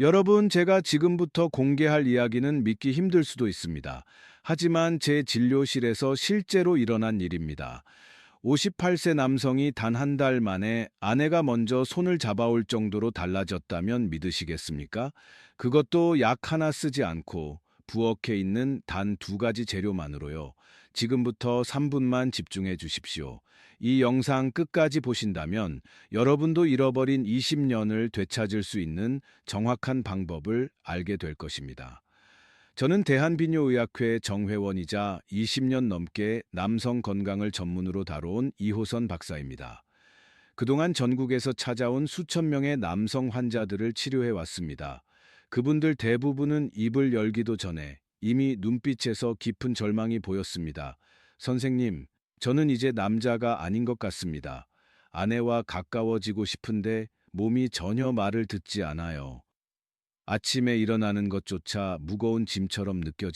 여러분, 제가 지금부터 공개할 이야기는 믿기 힘들 수도 있습니다. 하지만 제 진료실에서 실제로 일어난 일입니다. 58세 남성이 단 한 달 만에 아내가 먼저 손을 잡아올 정도로 달라졌다면 믿으시겠습니까? 그것도 약 하나 쓰지 않고 부엌에 있는 단 두 가지 재료만으로요. 지금부터 3분만 집중해 주십시오. 이 영상 끝까지 보신다면 여러분도 잃어버린 20년을 되찾을 수 있는 정확한 방법을 알게 될 것입니다. 저는 대한비뇨의학회 정회원이자 20년 넘게 남성 건강을 전문으로 다뤄온 이호선 박사입니다. 그동안 전국에서 찾아온 수천 명의 남성 환자들을 치료해 왔습니다. 그분들 대부분은 입을 열기도 전에 이미 눈빛에서 깊은 절망이 보였습니다. 선생님, 저는 이제 남자가 아닌 것 같습니다. 아내와 가까워지고 싶은데 몸이 전혀 말을 듣지 않아요. 아침에 일어나는 것조차 무거운 짐처럼 느껴집니다.